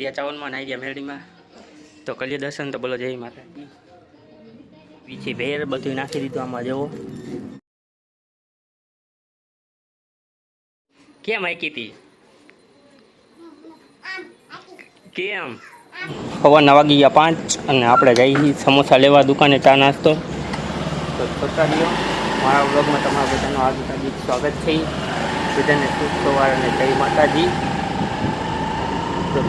રિયા ચાવનમાં નાઈ ગયા મેરડીમાં. તો કરીએ દર્શન તો બોલો જય માતા પીછી ભેર બધું નાખી દીધું આમાં જવો. કેમ આકી હતી કેમ? સવારના વાગી ગયા પાંચ અને આપણે જઈએ સમોસા લેવા દુકાને ચા નાસ્તો. તો જોતા મારા બ્લોગમાં તમારા બધાનું હાર્દિક સ્વાગત છે. બધાને શુભ સવાર અને જય માતાજી.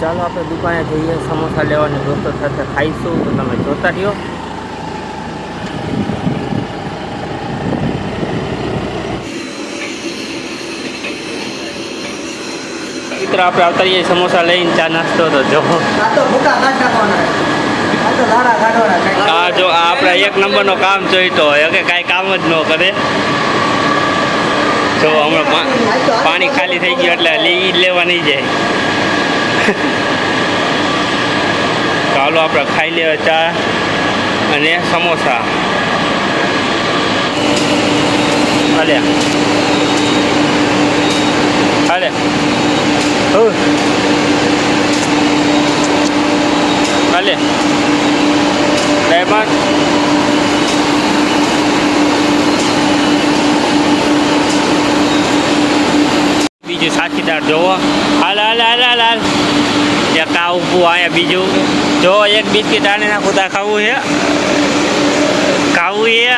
ચાલો આપણે દુકાને જઈએ સમોસા લેવાને દોસ્તો સાથે ખાઈશું. તો તમે જોતા રહ્યો. મિત્રો આપણે આવતા રહીએ સમોસા લઈને ચા નાસ્તો. તો જો. આ જો આપણે એક નંબરનો કામ જોઈતો હોય. કે કાંઈ કામ જ ન કરે. જો હમણાં પાણી ખાલી થઈ ગયું એટલે લઈ લેવાની લેવા નહીં જાય. ચાલો આપણે ખાઈ લેવા ચા અને સમોસા. હાલે. હો. હાલે. રહેમાન બીજું સાથીદાર જોવો. હાલ હાલ હાલ હાલ હાલ. એક આ ઊભું અહીંયા બીજું જો એક બિસ્કિટ આને નાખું તા ખાવું છે. ખાવું છે.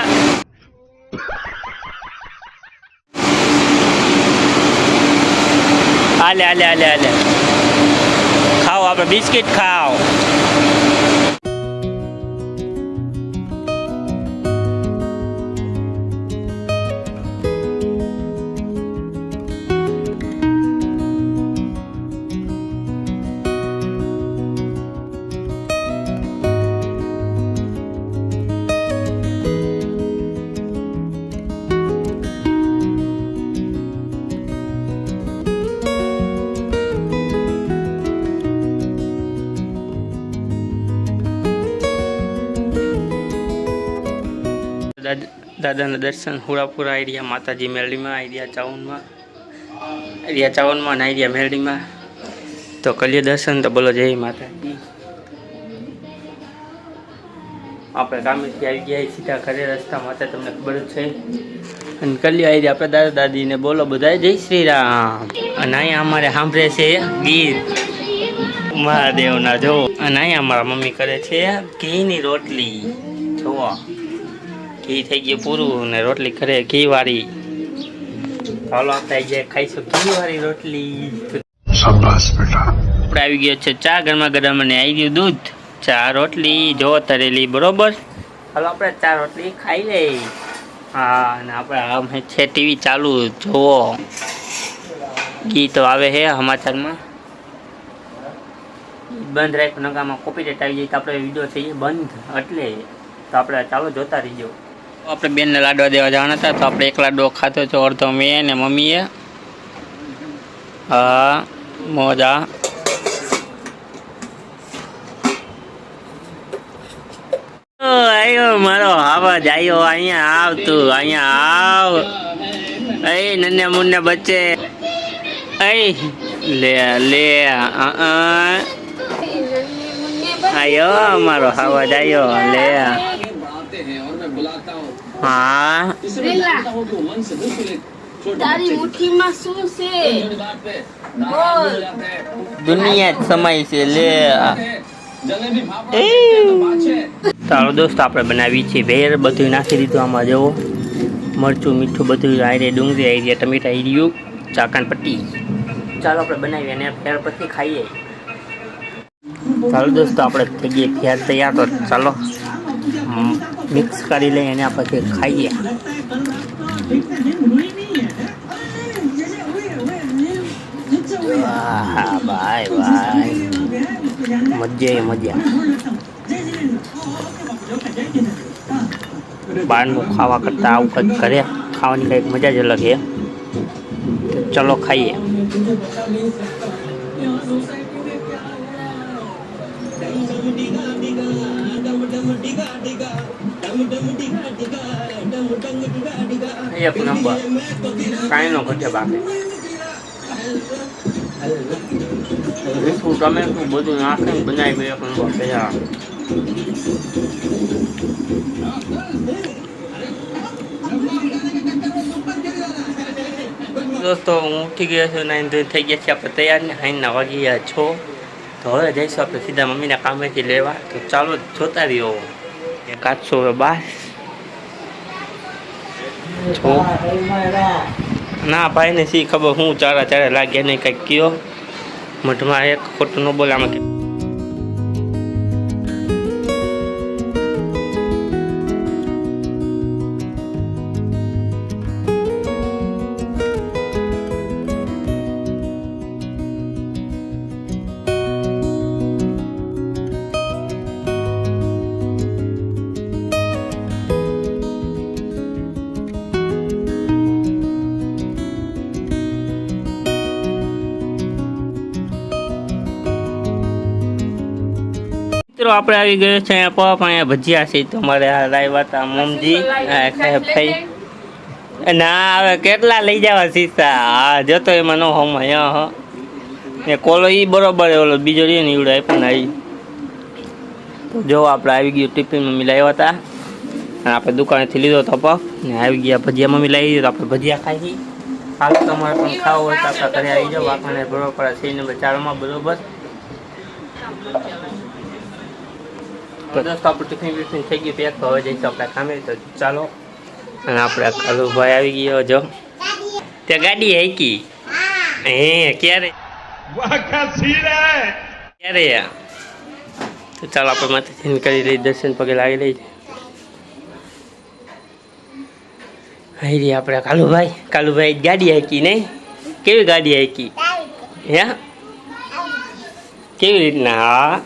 હાલે હાલે હાલે હાલે ખાઓ આપણે, બિસ્કિટ ખાઓ. દાદાના દર્શન હુરાપુરા એરિયા માતાજી મેરડીમાં એરિયા ચાવનમાં એરિયા ચાવનમાં અને એરિયા મેરડીમાં તો કરીએ દર્શન તો બોલો જય માતાજી. આપણે ગામેથી આવી ગયા સીધા ઘરે રસ્તા માટે તમને ખબર જ છે. અને કરીએ આવી આપણે દાદા દાદીને બોલો બધા જય શ્રી રામ અને અહીંયા અમારે સાંભળે છે ગીત મહાદેવના જો. અને અહીંયા અમારા મમ્મી કરે છે ઘીની રોટલી. જોવો ઘી થઈ ગયું પૂરું ને રોટલી ઘરે ઘી વાળી. ચાલો આપણે ખાઈશું ઘી વાળી રોટલી. આપણે આવી ગયો છે ચા ગરમા ગરમ અને આવી ગયું દૂધ. ચા રોટલી જો તરેલી બરોબર? ચાલો આપણે ચા રોટલી ખાઈ લે હા અને આપણે આમ છે ટીવી ચાલુ જોવો. ઘી તો આવે છે સમાચારમાં. બંધ રાખ્યું નગામાં કોપી આવી જાય તો આપણે વીડિયો થઈ બંધ. એટલે તો આપણે ચાલો જોતા રહીજો. આપણે બેનને લાડવા દેવા જવાના હતા, તો આપણે એક લાડવો ખાતો હતો, અડધો મેં ને મમ્મીએ. હા, મોજા. આયો, મારો આવાજ આવ્યો અહીંયા આવ તું, અહીંયા આવ. એ નન્ને મુન્ને બચ્ચે. એ લે લે. આયો, મારો આવાજ આવ્યો લે. હા તારી મુઠ્ઠીમાં શું છે દુનિયા જ સમય છે લે તારો દોસ્ત આપણે બનાવી છે ભેર બધું નાખી દીધું આમાં જવો મરચું, મીઠું બધું આવી ડુંગળી આયરી ટમેટા આયર્યું ચાકણ પટ્ટી. ચાલો આપણે બનાવીએ અને ફેર પછી ખાઈએ. ચાલો દોસ્તો, આપણે થઈ ગઈએ તૈયાર તો ચાલો. મિક્સ કરી લઈએ અને પછી ખાઈએ. વાહ, ભાઈ ભાઈ. મજા મજા બહારનું ખાવા કરતાં આવું કંઈક ઘરે ખાવાની કંઈક મજા જ અલગ છે. ચલો ખાઈએ. એક નંબર કાંઈ નો ઘટે બાકી. મીઠું ટમેટું બધું નાખીને બનાવી એક નંબર થયા દોસ્તો, હું ઉઠી ગયો છું નાઈન ધોઈ થઈ ગયા છે આપણે તૈયાર ને હાઈના વાગી ગયા છો. તો હવે જઈશું આપણે સીધા મમ્મીના કામેથી લેવા. તો ચાલો જોતા રહ્યો. આઠસો બાર? છો ના ભાઈને શી ખબર. હું ચારા ચારે લાગ્યા નહીં, કંઈક કયો. મઢમાં એક ખોટું ન બોલે મિત્રો, આપણે આવી ગયો છે અહીંયા પપ અહીંયા ભજીયા છે. તમારે આ લાવ્યા હતા મોમજી ખાઈ ના હવે કેટલા લઈ જવા સીતા હા જતો એમાં નો હમ, અહીંયા હ. ને કોલો ઈ બરોબર ઓલો બીજો રહ્યો ને ઈવડો ને ઈ તો જો આપણે આવી ગયું ટિફિન મમ્મી લાવ્યા હતા. અને આપણે દુકાનેથી લીધો હતો પપ ને આવી ગયા ભજીયા મમ્મી લાવી દીધો આપણે ભજીયા ખાઈ હાલ તમારે પણ ખાવું હોય તો આપણે ઘરે આવી જાઓ. આપણને બરોબર સી નંબર ચારમાં બરોબર. દોસ્તો આપણું ટિફિન બિફિન થઈ ગયું પેક તો હવે જઈશું આપણે કામે તો ચાલો. અને આપણે કાલુભાઈ આવી ગયો જો. તે ગાડી હાઈકી હે ક્યારે? ક્યારે તો ચાલો આપણે માતાજીને કરી લઈ દર્શન પગે લાગી લઈ હાઈ રે આપણે કાલુભાઈ. કાલુભાઈ ગાડી હાઈકી નહીં કેવી ગાડી હાઈકી હે? કેવી રીતના? હા.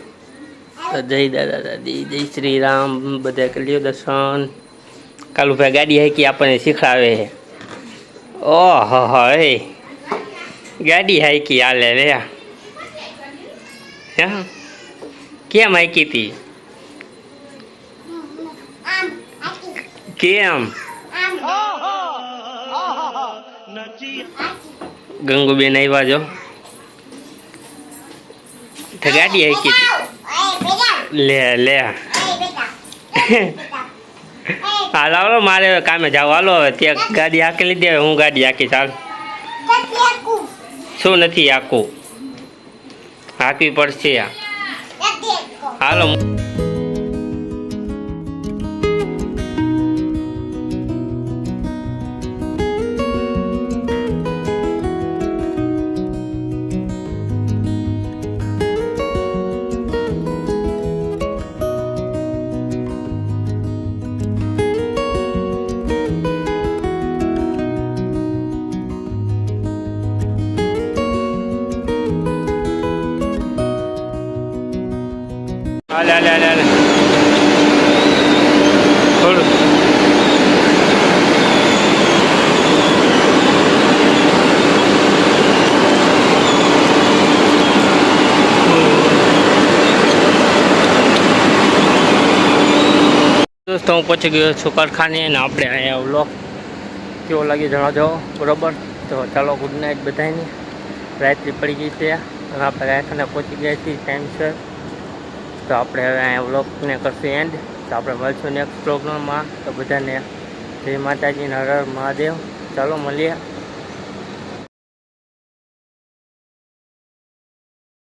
જય દાદા દાદી જય શ્રી રામ બધા કલ્યો લ્યો દર્શન કાલુભાઈ ગાડી હાકી આપણને શીખડાવે છે. ઓહો હે ગાડી હાઈકી હાલે રે. હે. કેમ હાઈકી હતી કેમ? ગંગુબેન આવ્યા જો. ગાડી હાઈકી હતી લે લે. હાલ હાલો મારે હવે કામે જાવ. હાલો હવે ત્યાં ગાડી હાકી લીધી હવે હું ગાડી હાકી ચાલ શું નથી હાકું હાકવી પડશે હાલો હાલે હાલે હાલે હાલે થોડું દોસ્તો, હું પહોંચી ગયો છું કારખાને અને આપણે અહીંયા વ્લોગ કેવો લાગ્યો જણાવજો બરોબર? તો ચાલો ગુડ નાઇટ બધાની રાત્રિ પડી ગઈ છે. આપણે કારખાને પહોંચી ગયા છીએ ટાઈમસર તો આપણે હવે અહીંયા વ્લોગને કરશું એન્ડ તો આપણે મળશું નેક્સ્ટ પ્રોગ્રામમાં તો બધાને જય માતાજી હર મહાદેવ. ચાલો મળીએ.